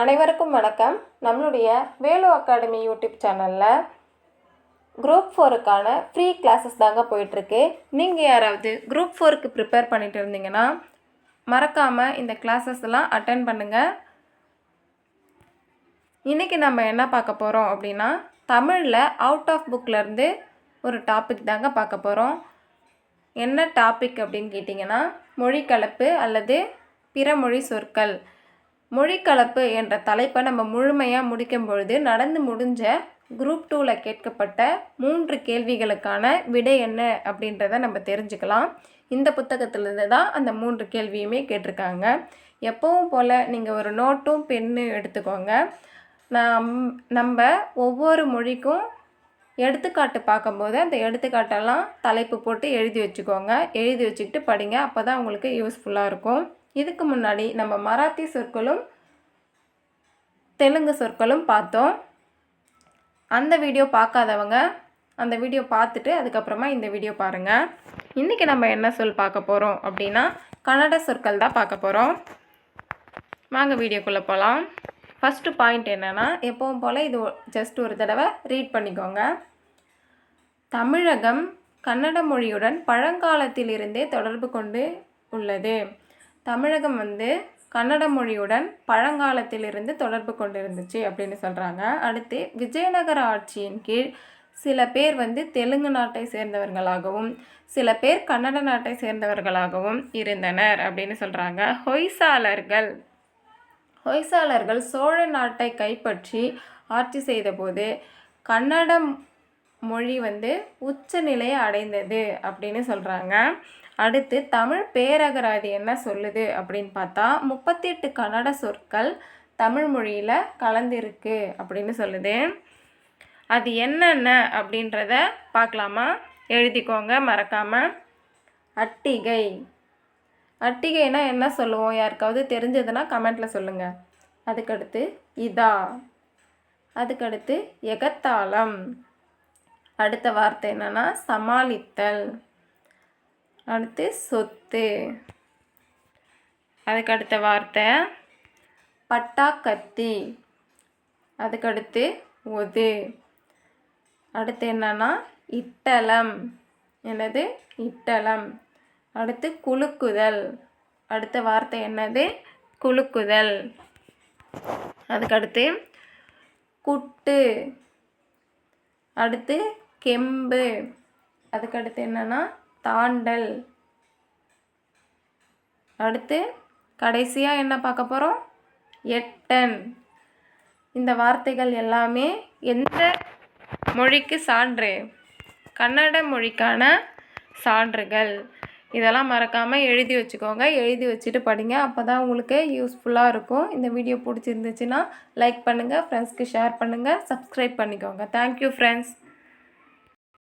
அனைவருக்கும் வணக்கம். நம்மளுடைய வேலு அகாடமி யூடியூப் சேனலில் குரூப் ஃபோருக்கான ஃப்ரீ கிளாஸஸ் தாங்க போயிட்டுருக்கு. நீங்கள் யாராவது குரூப் ஃபோருக்கு ப்ரிப்பேர் பண்ணிட்டு இருந்தீங்கன்னா மறக்காமல் இந்த கிளாஸஸ் எல்லாம் அட்டன் பண்ணுங்கள் இன்றைக்கி நம்ம என்ன பார்க்க போகிறோம் அப்படின்னா தமிழில் அவுட் ஆஃப் புக்லேருந்து ஒரு டாபிக் தாங்க பார்க்க போகிறோம் என்ன டாபிக் அப்படின்னு கேட்டிங்கன்னா மொழிக்கலப்பு அல்லது பிற மொழி சொற்கள். மொழிக்கலப்பு என்ற தலைப்பை நம்ம முழுமையாக முடிக்கும் பொழுது நடந்து முடிஞ்ச குரூப் டூவில் கேட்கப்பட்ட மூன்று கேள்விகளுக்கான விடை என்ன அப்படின்றத நம்ம தெரிஞ்சுக்கலாம். இந்த புத்தகத்திலிருந்து தான் அந்த மூன்று கேள்வியுமே கேட்டிருக்காங்க. எப்பவும் போல் நீங்கள் ஒரு நோட்டும் பெண்ணு எடுத்துக்கோங்க. நம் நம்ம ஒவ்வொரு மொழிக்கும் எடுத்துக்காட்டு பார்க்கும்போது அந்த எடுத்துக்காட்டெல்லாம் தலைப்பு போட்டு எழுதி வச்சுக்கோங்க. எழுதி வச்சுக்கிட்டு படிங்க. அப்போ தான் உங்களுக்கு யூஸ்ஃபுல்லாக இருக்கும். இதுக்கு முன்னாடி நம்ம மராத்தி சொற்களும் தெலுங்கு சொற்களும் பார்த்தோம். அந்த வீடியோ பார்க்காதவங்க அந்த வீடியோ பார்த்துட்டு அதுக்கப்புறமா இந்த வீடியோ பாருங்கள் இன்றைக்கி நம்ம என்ன சொல் பார்க்க போகிறோம் அப்படின்னா கன்னட சொற்கள் தான் பார்க்க போகிறோம் வாங்க வீடியோக்குள்ளே போகலாம் ஃபஸ்ட்டு பாயிண்ட் என்னென்னா எப்பவும் போல் இது ஜஸ்ட் ஒரு தடவை ரீட் பண்ணிக்கோங்க. தமிழகம் கன்னட மொழியுடன் பழங்காலத்திலிருந்தே தொடர்பு கொண்டு உள்ளது. தமிழகம் வந்து கன்னட மொழியுடன் பழங்காலத்திலிருந்து தொடர்பு கொண்டு இருந்துச்சு அப்படின்னு சொல்கிறாங்க அடுத்து விஜயநகர ஆட்சியின் கீழ் சில பேர் வந்து தெலுங்கு நாட்டை சேர்ந்தவர்களாகவும் சில பேர் கன்னட நாட்டை சேர்ந்தவர்களாகவும் இருந்தனர் அப்படின்னு சொல்கிறாங்க ஹொய்சாளர்கள் ஹொய்சாளர்கள் சோழ நாட்டை கைப்பற்றி ஆட்சி செய்தபோது கன்னடம் மொழி வந்து உச்சநிலையை அடைந்தது அப்படின்னு சொல்கிறாங்க அடுத்து தமிழ் பேரகராதி என்ன சொல்லுது அப்படின்னு பார்த்தா முப்பத்தெட்டு கன்னட சொற்கள் தமிழ் மொழியில் கலந்திருக்கு அப்படின்னு சொல்லுது. அது என்னென்ன அப்படின்றத பார்க்கலாமா? எழுதிக்கோங்க மறக்காமல் அட்டிகை. அட்டிகைனா என்ன சொல்லுவோம்? யாருக்காவது தெரிஞ்சதுன்னா கமெண்ட்டில் சொல்லுங்கள் அதுக்கடுத்து இதா. அதுக்கடுத்து எகத்தாளம். அடுத்த வார்த்தை என்னென்னா சமாளித்தல். அடுத்து சொத்து. அதுக்கு அடுத்த வார்த்தை பட்டாக்கத்தி. அதுக்கடுத்து ஒது அடுத்து என்னன்னா இட்டலம். என்னது? இட்டலம். அடுத்து குலுக்குதல். அடுத்த வார்த்தை என்னது? குலுக்குதல். அதுக்கடுத்து குட்டு. அடுத்து கெம்பு. அதுக்கடுத்து என்னன்னா தாண்டல். அடுத்து கடைசியாக என்ன பார்க்க போகிறோம் எட்டன். இந்த வார்த்தைகள் எல்லாமே எந்த மொழிக்கு சான்று? கன்னட மொழிக்கான சான்றுகள். இதெல்லாம் மறக்காமல் எழுதி வச்சுக்கோங்க. எழுதி வச்சுட்டு படிங்க. அப்போ தான் உங்களுக்கு யூஸ்ஃபுல்லாக இருக்கும். இந்த வீடியோ பிடிச்சிருந்துச்சுன்னா லைக் பண்ணுங்கள் ஃப்ரெண்ட்ஸ்க்கு ஷேர் பண்ணுங்கள் சப்ஸ்கிரைப் பண்ணிக்கோங்க. Thank you friends